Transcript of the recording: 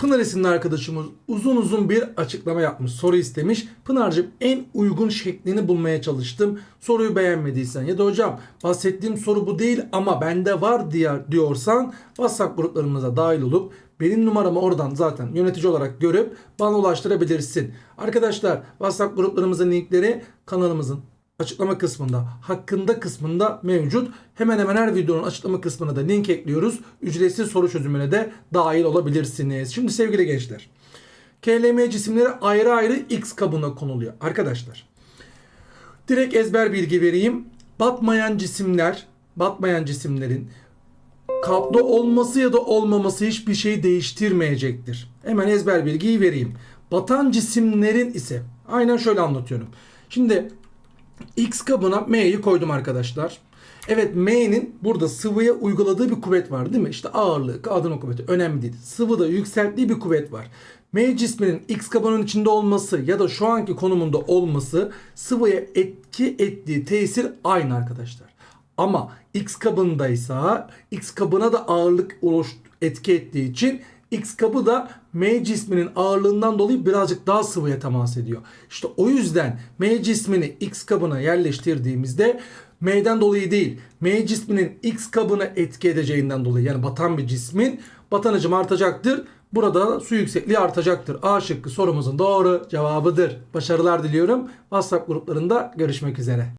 Pınar isimli arkadaşımız uzun uzun bir açıklama yapmış. Soru istemiş. Pınar'cığım en uygun şeklini bulmaya çalıştım. Soruyu beğenmediysen ya da hocam bahsettiğim soru bu değil ama bende var diye diyorsan WhatsApp gruplarımıza dahil olup benim numaramı oradan zaten yönetici olarak görüp bana ulaştırabilirsin. Arkadaşlar WhatsApp gruplarımızın linkleri kanalımızın açıklama kısmında, hakkında kısmında mevcut. Hemen hemen her videonun açıklama kısmına da link ekliyoruz. Ücretsiz soru çözümüne de dahil olabilirsiniz. Şimdi sevgili gençler. KLM cisimleri ayrı ayrı X kabına konuluyor. Arkadaşlar. Direkt ezber bilgi vereyim. Batmayan cisimler, batmayan cisimlerin kapta olması ya da olmaması hiçbir şey değiştirmeyecektir. Hemen ezber bilgiyi vereyim. Batan cisimlerin ise aynen şöyle anlatıyorum. Şimdi X kabına M'yi koydum arkadaşlar. Evet M'nin burada sıvıya uyguladığı bir kuvvet var değil mi? İşte ağırlığı, kağıdın kuvveti önemli değil. Sıvıda yükselttiği bir kuvvet var. M cisminin X kabının içinde olması ya da şu anki konumunda olması sıvıya etki ettiği tesir aynı arkadaşlar. Ama X kabındaysa X kabına da ağırlık etki ettiği için X kabı da M cisminin ağırlığından dolayı birazcık daha sıvıya temas ediyor. İşte o yüzden M cismini X kabına yerleştirdiğimizde M'den dolayı değil, M cisminin X kabına etki edeceğinden dolayı yani batan bir cismin batan hacim artacaktır. Burada su yüksekliği artacaktır. A şıkkı sorumuzun doğru cevabıdır. Başarılar diliyorum. WhatsApp gruplarında görüşmek üzere.